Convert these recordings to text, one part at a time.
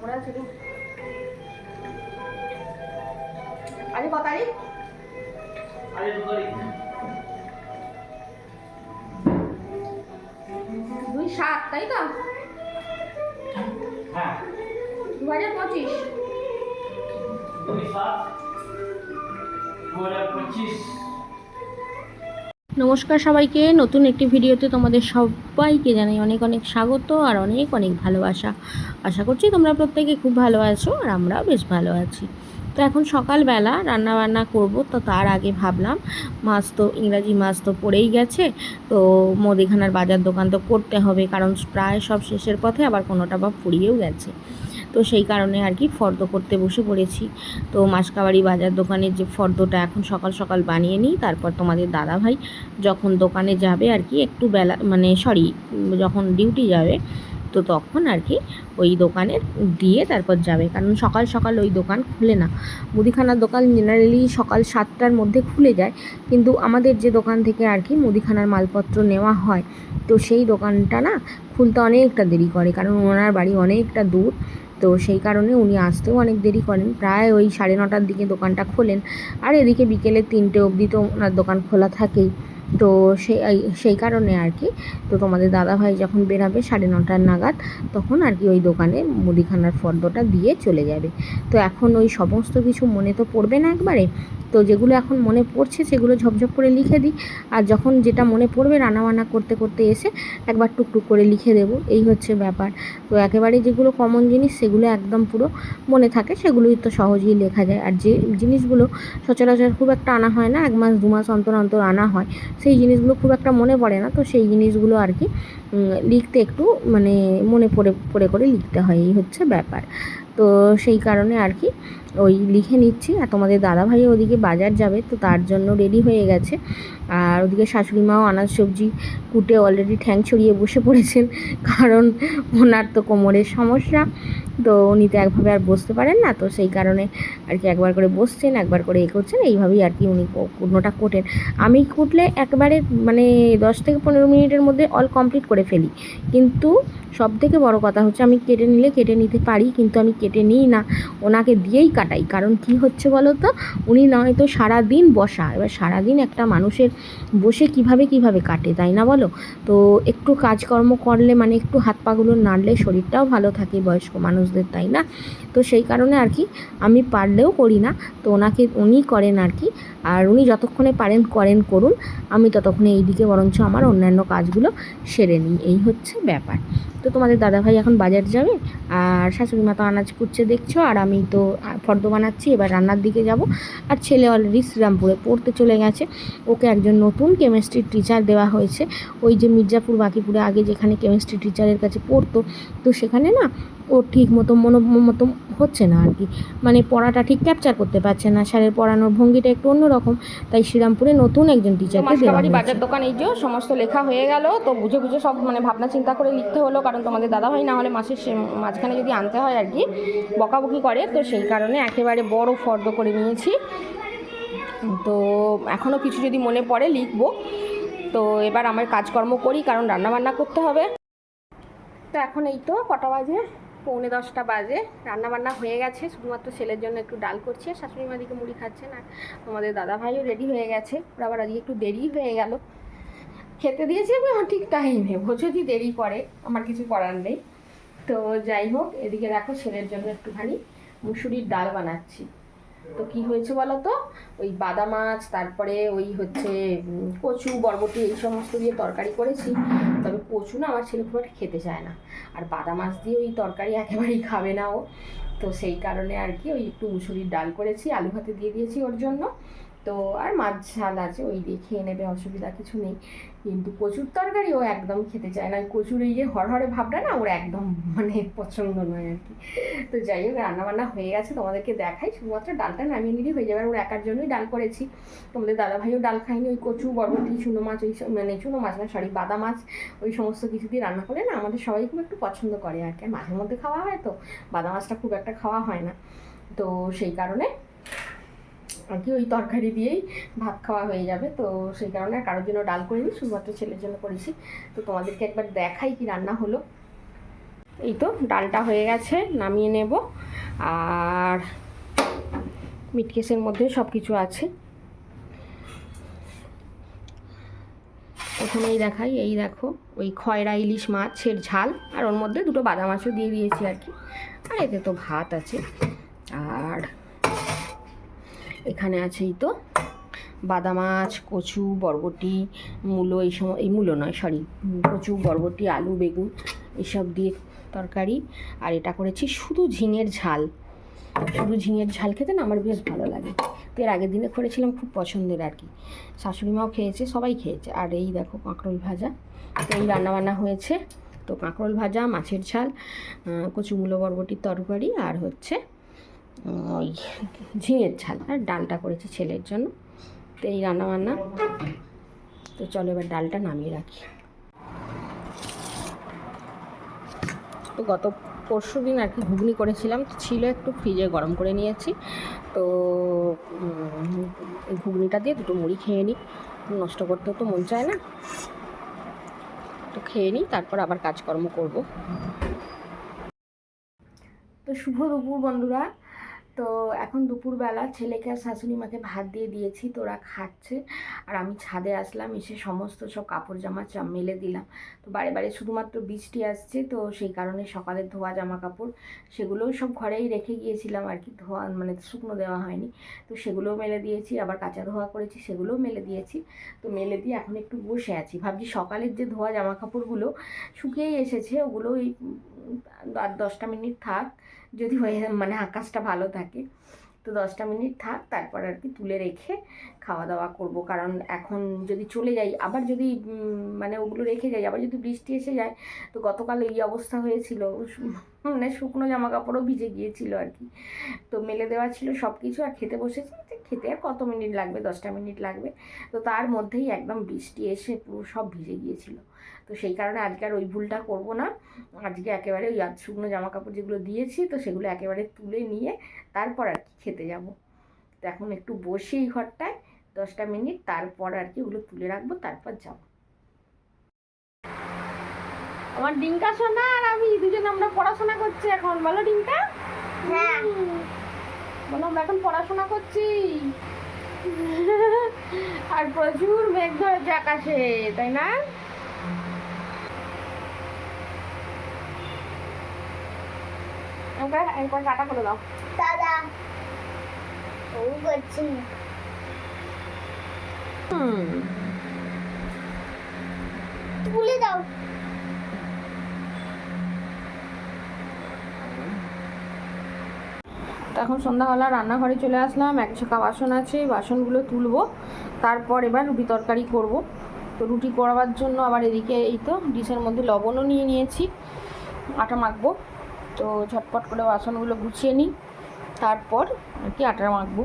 পড়ে আছে আরে ক তারিখ দুই সাত তাই তো? হ্যাঁ। দু হাজার পঁচিশ। দুই সাত দু হাজার পঁচিশ। নমস্কার সবাইকে। নতুন একটি ভিডিওতে তোমাদের সবাইকে জানাই অনেক অনেক স্বাগত আর অনেক অনেক ভালোবাসা। আশা করছি তোমরা প্রত্যেকে খুব ভালো আছো আর আমরাও বেশ ভালো আছি। তো এখন সকালবেলা রান্না বান্না করব, তো তার আগে ভাবলাম মাছ তো, ইংরাজি মাছ তো পড়েই গেছে, তো মুদিখানার বাজার দোকান তো করতে হবে, কারণ প্রায় সব শেষের পথে আবার কোনোটা বা ফুরিয়েও গেছে। তো সেই কারণে আর কি ফর্দ করতে বসে পড়েছি। তো মাসকাবাড়ি বাজার দোকানের যে ফর্দটা এখন সকাল সকাল বানিয়ে নিই, তারপর তোমাদের দাদাভাই যখন দোকানে যাবে আর কি একটু বেলা মানে সরি, যখন ডিউটি যাবে, তো তখন আর কি ওই দোকানে দিয়ে তারপর যাবে। কারণ সকাল সকাল ওই দোকান খুলে না। মুদিখানার দোকান জেনারেলি সকাল সাতটার মধ্যে খুলে যায়। কিন্তু আমাদের যে দোকান থেকে আর কি মুদিখানার মালপত্র নেওয়া হয়, তো সেই দোকানটা না খুলতে অনেকটা দেরি করে। কারণ ওনার বাড়ি অনেকটা দূর। তো সেই কারণে উনি আসতেও অনেক দেরি করেন। প্রায় ওই সাড়ে নটার দিকে দোকানটা খোলেন। আর এদিকে বিকেলে তিনটে অবধি তো ওনার দোকান খোলা থাকেই। তো সেই সেই কারণে আর কি। তো তোমাদের দাদাভাই যখন বেরাবে সাড়ে নটার নাগাদ, তখন আর কি ওই দোকানে মুদিখানার ফর্দটা দিয়ে চলে যাবে। তো এখন ওই সমস্ত কিছু মনে তো পড়বে না একবারে? তো যেগুলো এখন মনে পড়ছে সেগুলো ঝপঝপ করে লিখে দিই। আর যখন যেটা মনে পড়বে রান্নাবান্না করতে করতে এসে একবার টুকটুক করে লিখে দেবো। এই হচ্ছে ব্যাপার। তো একেবারে যেগুলো কমন জিনিস সেগুলো একদম পুরো মনে থাকে, সেগুলোই তো সহজেই লেখা যায়। আর যে জিনিসগুলো সচরাচর খুব একটা আনা হয় না, এক মাস, দু মাস অন্তর অন্তর আনা হয়, সেই জিনিসগুলো খুব একটা মনে পড়ে না। তো সেই জিনিসগুলো আর কি লিখতে একটু মানে মনে পড়ে পড়ে করে লিখতে হয়। এই হচ্ছে ব্যাপার। তো সেই কারণে আর কি ওই লিখে নিচ্ছি। আর তোমাদের দাদাভাই ওদিকে বাজার যাবে, তো তার জন্য রেডি হয়ে গেছে। আর ওদিকে শাশুড়ি মাও আনাজ, সবজি কুটে অলরেডি ঠ্যাং ছড়িয়ে বসে পড়েছেন। কারণ ওনার তো কোমরের সমস্যা, তো উনি তো একভাবে আর বসতে পারেন না। তো সেই কারণে আর কি একবার করে বসছেন, একবার করে এ করছেন, এইভাবেই আর কি উনি কুটনোটা কোটেন। আমি কুটলে একবারে মানে দশ থেকে পনেরো মিনিটের মধ্যে অল কমপ্লিট করে ফেলি। কিন্তু সব থেকে বড় কথা হচ্ছে আমি কেটে নিলে কেটে নিতে পারি, কিন্তু আমি কেটে নিই না। ওনাকে দিয়েই কাটাই। কারণ কি হচ্ছে বলো তো উনি নয়তো সারাদিন বসা। এবার সারাদিন একটা মানুষের বসে কীভাবে কীভাবে কাটে, তাই না বলো? তো একটু কাজকর্ম করলে মানে একটু হাত পাগুলো নাড়লে শরীরটাও ভালো থাকে বয়স্ক মানুষদের, তাই না? তো সেই কারণে আর কি আমি পারলেও করি না। তো ওনাকে, উনি করেন আর কি। আর উনি যতক্ষণে পারেন, করেন, করুন। আমি ততক্ষণে এইদিকে বরঞ্চ আমার অন্যান্য কাজগুলো সেরে নিই। এই হচ্ছে ব্যাপার। তো তোমাদের দাদাভাই এখন বাজার যাবে। আর শাশুড়ি মা তো আনাজ কুচ্ছে দেখছ? আর আমি তো ফর্দ বানাচ্ছি, এবার রান্নার দিকে যাব। আর ছেলে অলরেডি শ্রীরামপুরে পড়তে চলে গেছে। ওকে একজন নতুন কেমিস্ট্রির টিচার দেওয়া হয়েছে। ওই যে মির্জাপুর বাকিপুরে আগে যেখানে কেমিস্ট্রি টিচারের কাছে পড়তো, তো সেখানে না ও ঠিক মতো মনো মতো হচ্ছে না আর কি। মানে পড়াটা ঠিক ক্যাপচার করতে পারছে না। স্যারের পড়ানোর ভঙ্গিটা একটু অন্যরকম। তাই শ্রীরামপুরে নতুন একজন টিচারকে দেওয়া বাজার দোকান এই যে সমস্ত লেখা হয়ে গেল তো বুঝে বুঝে সব মানে ভাবনা চিন্তা করে লিখতে হলো কারণ তোমাদের দাদাভাই না হলে মাসের সে- মাঝখানে যদি আনতে হয় আর কি বকাবকি করে তো সেই কারণে একেবারে বড় ফর্দ করে নিয়েছি। তো এখনও কিছু যদি মনে পড়ে লিখব। তো এবার আমার কাজকর্ম করি কারণ রান্না বান্না করতে হবে। তো এখন এই তো কটা বাজে? পৌনে দশটা বাজে। রান্না বান্না হয়ে গেছে, শুধুমাত্র ছেলের জন্য একটু ডাল করছি আর শাশুড়ি মাদিকে মুড়ি খাচ্ছেন আর আমাদের দাদা ভাইও রেডি হয়ে গেছে। ওরা আবার আজকে একটু দেরি হয়ে গেল। খেতে দিয়েছি আমি ঠিক টাইমে ও যদি দেরি করে, আমার কিছু করার নেই। তো যাই হোক, এদিকে দেখো ছেলের জন্য একটুখানি মুসুরির ডাল বানাচ্ছি। তো কি হয়েছে বলো তো? ওই বাদা মাছ, তারপরে ওই হচ্ছে কচু, বরবটি, এই সমস্ত দিয়ে তরকারি করেছি। তবে কচু না আমার ছেলে খুব একটা খেতে চায় না। আর বাদা মাছ দিয়ে ওই তরকারি একেবারেই খাবে না ও। তো সেই কারণে আর কি ওই একটু মুসুরির ডাল করেছি, আলু ভাতে দিয়ে দিয়েছি ওর জন্য। তো আর মাছ ঝাল আছে, ওই দিয়ে খেয়ে নেবে, অসুবিধা কিছু নেই। কিন্তু কচুর তরকারি ও একদম খেতে চায় না। কচুর এই যে হরহরে ভাবটা না, ওর একদম মানে পছন্দ নয় আর কি। তো যাই হোক, রান্নাবান্না হয়ে গেছে, তোমাদেরকে দেখাই। শুধুমাত্র ডালটা নামিয়ে নিলেই হয়ে যাবে আর ওর একার জন্যই ডাল করেছি। তোমাদের দাদাভাইও ডাল খায়নি, ওই কচু, বরবটি, চুনো মাছ, ওই মানে চুনো মাছ না সরি বাদা মাছ, ওই সমস্ত কিছু দিয়ে রান্না করে না আমাদের সবাই খুব একটু পছন্দ করে আর কি। মাঝে মধ্যে খাওয়া হয় তো বাদা মাছটা খুব একটা খাওয়া হয় না। তো সেই কারণে আর কি ওই তরকারি দিয়েই ভাত খাওয়া হয়ে যাবে। তো সেই কারণে কারোর জন্য ডাল করিনি, শুধুমাত্র ছেলের জন্য করেছি। তো তোমাদেরকে একবার দেখাই কি রান্না হলো। এই তো ডালটা হয়ে গেছে, নামিয়ে নেব। আর মিটকেসের মধ্যে সব কিছু আছে। প্রথমেই দেখাই, এই দেখো, ওই খয়রা ইলিশ মাছের ঝাল। আর ওর মধ্যে দুটো বাদাম মাছও দিয়ে দিয়েছি আর কি। আর এতে তো ভাত আছে। আর এখানে আছে এই তো। বাদাম মাছ, কচু, বরবটি, মূলো, এই সময় এই মূলো নয় সরি কচু, বরবটি, আলু, বেগুন, এসব দিয়ে তরকারি। আর এটা করেছি শুধু ঝিঙের ঝাল। শুধু ঝিঙের ঝাল খেতে না আমার বেশ ভালো লাগে। তো এর আগের দিনে করেছিলাম খুব পছন্দের আর কি। শাশুড়ি মাও খেয়েছে, সবাই খেয়েছে। আর এই দেখো কাঁকরোল ভাজা। তো এই রান্নাবান্না হয়েছে। তো কাঁকরোল ভাজা, মাছের ঝাল কচু, মূলো, বরবটির তরকারি আর হচ্ছে ওই ঝিঙের ঝাল আর ডালটা করেছি ছেলের জন্য। তো এই রান্নাবান্না। তো চলো এবার ডালটা নামিয়ে রাখি। তো গত পরশু দিন আর কি ঘুগনি করেছিলাম, তো ছিল একটু ফ্রিজে গরম করে নিয়েছি। তো ঘুগনিটা দিয়ে দুটো মুড়ি খেয়ে নিই। নষ্ট করতেও তো মন চায় না। তো খেয়ে নিই, তারপর আবার কাজকর্ম করব। তো শুভ দুপুর বন্ধুরা। তো এখন দুপুরবেলা ছেলেকে আর শাশুড়ি মাকে ভাত দিয়ে দিয়েছি তো ওরা খাচ্ছে। আর আমি ছাদে আসলাম, এসে সমস্ত সব কাপড় জামা মেলে দিলাম। তো বারে বারে শুধুমাত্র বৃষ্টি আসছে, তো সেই কারণে সকালে ধোয়া জামা কাপড় সেগুলোও সব ঘরেই রেখে গিয়েছিলাম আর কি। ধোয়া মানে শুকনো দেওয়া হয়নি। তো সেগুলোও মেলে দিয়েছি, আবার কাঁচা ধোয়া করেছি, সেগুলোও মেলে দিয়েছি। তো মেলে দিয়ে এখন একটু বসে আছি। ভাবছি সকালের যে ধোয়া জামা কাপড়গুলো শুকিয়েই এসেছে ওগুলো ওই আর দশটা মিনিট থাক। যদি হয়ে মানে আকাশটা ভালো থাকে, তো দশটা মিনিট থাক, তারপর আর কি তুলে রেখে খাওয়া দাওয়া করব। কারণ এখন যদি চলে যাই, আবার যদি মানে ওগুলো রেখে যাই, আবার যদি বৃষ্টি এসে যায়, তো গতকাল এই অবস্থা হয়েছিল। মানে শুকনো জামা কাপড়ও ভিজে গিয়েছিল আর কি। তো মেলে দেওয়া ছিল সব কিছু আর খেতে বসেছি খেতে আর কত মিনিট লাগবে, দশটা মিনিট লাগবে। তো তার মধ্যেই একদম বৃষ্টি এসে পুরো সব ভিজে গিয়েছিল। তো সেই কারণে আজকে আর ওই ভুলটা করব না। আজকে একেবারে ওই আধ শুকনো জামা কাপড় যেগুলো দিয়েছি তো সেগুলো একেবারে তুলে নিয়ে তারপর আর কি খেতে যাব। তো এখন একটু বসি এই ঘরটায় দশটা মিনিট তারপর আর কি ওগুলো তুলে রাখব তারপর যাব। আমার ডিঙ্কা সোনা আর আমি দুজন আমরা পড়াশোনা করছি এখন বলো ডিঙ্কা। হ্যাঁ। বলো আমরা এখন পড়াশোনা করছি। আর প্রচুর মেঘ ধরেছে আকাশে তাই না? একবার একবার টাটা করে দাও। দাদা ও করছি। হুম। তুলে দাও। তো এখন সন্ধ্যাবেলা রান্নাঘরে চলে আসলাম এক ছকা বাসন আছে বাসনগুলো তুলবো। তারপর এবার রুটি তরকারি করব। তো রুটি করাবার জন্য আবার এদিকে এই তো ডিশের মধ্যে লবণও নিয়ে নিয়েছি আটা মাখবো। তো ঝটপট করে বাসনগুলো গুছিয়ে নিই। তারপর আর কি আটা মাখবো।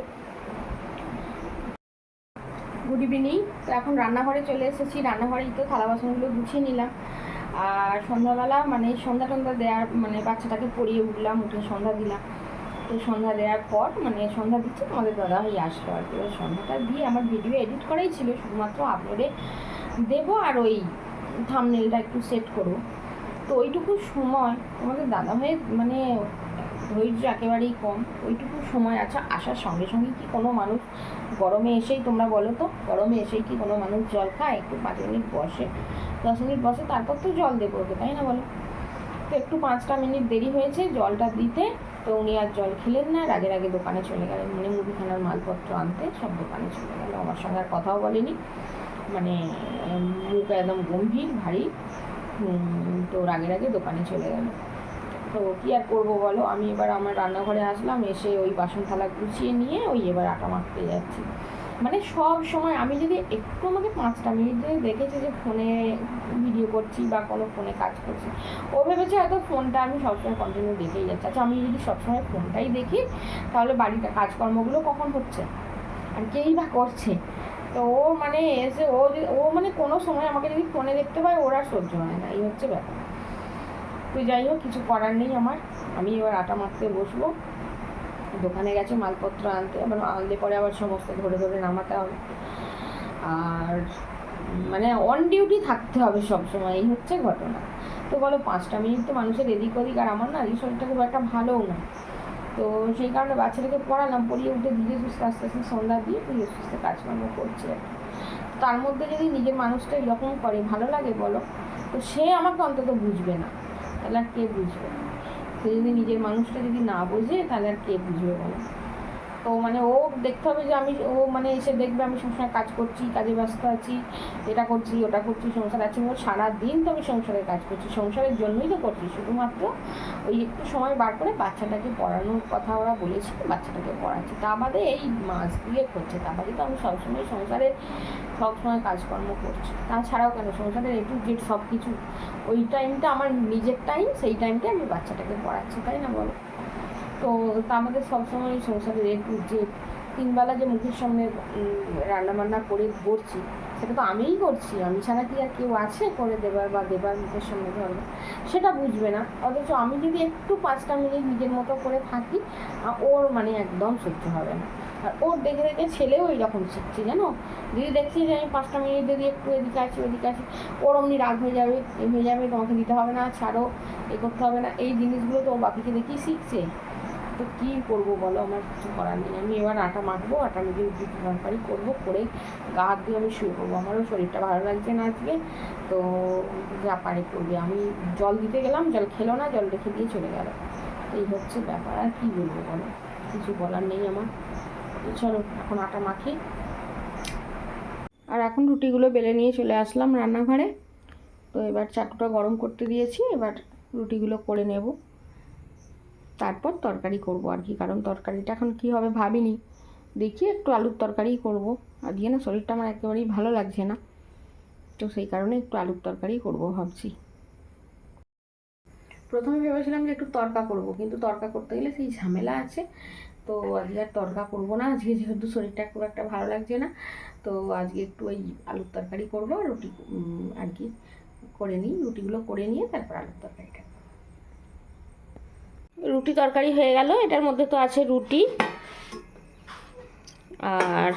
গুড ইভিনিং তো এখন রান্নাঘরে চলে এসেছি। রান্নাঘরেই তো থালা বাসনগুলো গুছিয়ে নিলাম। আর সন্ধ্যাবেলা মানে সন্ধ্যা টন্ধ্যা দেওয়ার মানে বাচ্চাটাকে পরিয়ে উঠলাম, উঠে সন্ধ্যা দিলাম। তো সন্ধ্যা দেওয়ার পর মানে সন্ধ্যা দিচ্ছে, তোমাদের দাদা ভাই আসলো আর কি। সন্ধ্যাটা দিয়ে আমার ভিডিও এডিট করাই ছিল। শুধুমাত্র আপলোডে দেবো আর ওই থামনেলটা একটু সেট করব। তো ওইটুকু সময় তোমাদের দাদা ভাইয়ের মানে ধৈর্য একেবারেই কম, ওইটুকু সময় আচ্ছা আসার সঙ্গে সঙ্গে কি কোনো মানুষ গরমে এসেই তোমরা বলো তো? গরমে এসেই কি কোনো মানুষ জল খায়? একটু পাঁচ মিনিট বসে, দশ মিনিট বসে, তারপর তো জল দেবো ওকে, তাই না বলো? তো একটু পাঁচটা মিনিট দেরি হয়েছে, জলটা দিতে, তো উনি আর জল খেলেন না রাগে আগে দোকানে চলে গেলেন। মানে মুদিখানার মালপত্র আনতে, সব দোকানে চলে গেল। আমার সঙ্গে আর কথাও বলেনি। মানে মুখ একদম গম্ভীর, ভারী। তো রাগে রাগে দোকানে চলে গেল। তো কী আর করব বলো? আমি এবার আমার রান্নাঘরে আসলাম, এসে ওই বাসন থালা গুছিয়ে নিয়ে ওই এবার আটা মাখতে যাচ্ছি। মানে সব সময় আমি যদি একটু আমাকে পাঁচটা মিনিট দেখেছি যে ফোনে ভিডিও করছি বা কোনো ফোনে কাজ করছি, ও ভেবেছে হয়তো ফোনটা আমি সবসময় কন্টিনিউ দেখেই যাচ্ছি। আচ্ছা আমি যদি সবসময় ফোনটাই দেখি, তাহলে বাড়িতে কাজকর্মগুলো কখন হচ্ছে? আর কেই বা করছে? তো ও মানে এসে ও ও মানে কোনো সময় আমাকে যদি ফোনে দেখতে পায় ওরা সহ্য হয় না, এই হচ্ছে ব্যাপার। তো যাই হোক, কিছু করার নেই আমার। আমি এবার আটা মাখতে বসবো। দোকানে গেছে মালপত্র আনতে, আবার আনলে পরে আবার সমস্ত ধরে ধরে নামাতে হবে। আর মানে অন ডিউটি থাকতে হবে সবসময়, এই হচ্ছে ঘটনা। তো বলো, পাঁচটা মিনিট তো মানুষের এদিক ওদিক, আর আমার না এই শরীরটা খুব একটা ভালোও না তো সেই কারণে বাচ্চাটাকে পড়ালাম, পড়িয়ে উঠে ধীরে সুস্থ, আস্তে আস্তে সন্ধ্যা দিয়ে ধীরে সুস্থ কাজকর্ম করছে। তার মধ্যে যদি নিজের মানুষটা এরকম করে, ভালো লাগে বলো, তো সে আমাকে অন্তত বুঝবে না। তাহলে আর কে বুঝবে? সে যদি নিজের মানুষটা যদি না বোঝে, তাহলে আর কে বুঝবে বলো? তো মানে ও দেখতে হবে যে আমি, ও মানে এসে দেখবে আমি সবসময় কাজ করছি, কাজে ব্যস্ত আছি, এটা করছি, ওটা করছি, সংসার আছে। ও সারাদিন তো আমি সংসারের কাজ করছি, সংসারের জন্যই তো করছি। শুধুমাত্র ওই একটু সময় বার করে বাচ্চাটাকে পড়ানোর কথা ওরা বলেছে বাচ্চাটাকে পড়াচ্ছি। তা বাদে এই মাস দিয়ে করছে তা বাদে তো আমি সবসময় সংসারে, সবসময় কাজকর্ম করছি। তাছাড়াও কেন? সংসারের একটু জেড সব কিছু ওই টাইমটা আমার নিজের টাইম সেই টাইমটা আমি বাচ্চাটাকে পড়াচ্ছি, তাই না বলো? তো তা আমাদের সবসময় একটু যে তিনবেলা যে মুখের সামনে রান্না বান্না করে করছি, সেটা তো আমিই করছি। আমি ছাড়া কি আর কেউ আছে করে দেবার বা দেবার মুখের সামনে ধরবে সেটা বুঝবে না। অথচ আমি যদি একটু পাঁচটা মিনিট নিজের মতো করে থাকি ওর মানে একদম সহ্য হবে না। আর ওর দেখে দেখে ছেলেও এইরকম শিখছে, জানো? যদি দেখছি যে আমি পাঁচটা মিনিট যদি একটু এদিকে আছি, ওদিকে আছি, ওর অমনি রাগ হয়ে যাবে, এ হয়ে যাবে, তোমাকে দিতে হবে না, ছাড়ো, এ করতে হবে না, এই জিনিসগুলো তো ও বাপিকে দেখেই শিখছে। তো কী করব বলো? আমার কিছু করার নেই। আমি এবার আটা মাখবো, আটা মেখে রুটি তরকারি করব, করে গা হাত দিয়ে আমি শুয়ে পড়ব। আমারও শরীরটা ভালো লাগছে না আজকে, তো যা পারে করবে। আমি জল দিতে গেলাম, জল খেলো না জল রেখে দিয়ে চলে গেল। এই হচ্ছে ব্যাপার, আর কী বলব বলো? কিছু বলার নেই আমার। চলো, এখন আটা মাখি। আর এখন রুটিগুলো বেলে নিয়ে চলে আসলাম রান্নাঘরে। তো এবার চাটুটা গরম করতে দিয়েছি, এবার রুটিগুলো করে নেব। তারপর তরকারি করব আর কি। কারণ তরকারিটা এখন কী হবে ভাবিনি। দেখি একটু আলুর তরকারিই করব। আজকে না শরীরটা আমার একেবারেই ভালো লাগছে না। তো সেই কারণে একটু আলুর তরকারি করব ভাবছি। প্রথমে ভেবেছিলাম যে একটু তরকা করব, কিন্তু তরকা করতে গেলে সেই ঝামেলা আছে। তো আজকে আর তরকা করব না। আজকে যেহেতু শরীরটা খুব একটা ভালো লাগছে না, তো আজকে একটু ওই আলুর তরকারি করব রুটি আর কি, করে নিই। রুটিগুলো করে নিয়ে তারপর আলুর তরকারিটা রুটি তরকারি হয়ে গেল। এটার মধ্যে তো আছে রুটি। আর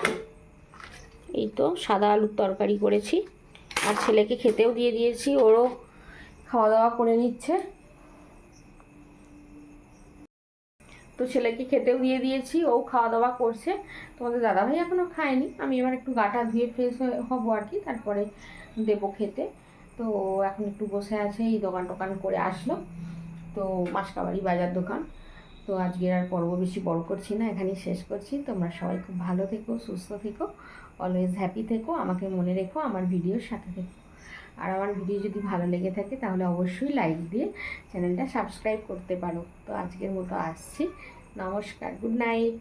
এই তো সাদা আলুর তরকারি করেছি। আর ছেলেকে খেতেও দিয়ে দিয়েছি, ওরও খাওয়া দাওয়া করে নিচ্ছে। তো ছেলেকে খেতেও দিয়ে দিয়েছি, ও খাওয়া দাওয়া করছে। তোমাদের দাদাভাই এখনও খায়নি, আমি এবার একটু গাটা ধুয়ে ফ্রেশ হব আর কি, তারপরে দেবো খেতে। তো এখন একটু বসে আছে, এই দোকান টোকান করে আসলো। তো মাসকাবাড়ি বাজার দোকান। তো আজকের আর পর্ব বেশি বড় করছি না, এখানেই শেষ করছি। তোমরা সবাই খুব ভালো থেকো, সুস্থ থেকো অলওয়েজ হ্যাপি থেকো, আমাকে মনে রেখো আমার ভিডিওর সাথে থেকো। আর আমার ভিডিও যদি ভালো লেগে থাকে তাহলে অবশ্যই লাইক দিয়ে চ্যানেলটা সাবস্ক্রাইব করতে পারো। তো আজকের মতো আসছি, নমস্কার গুড নাইট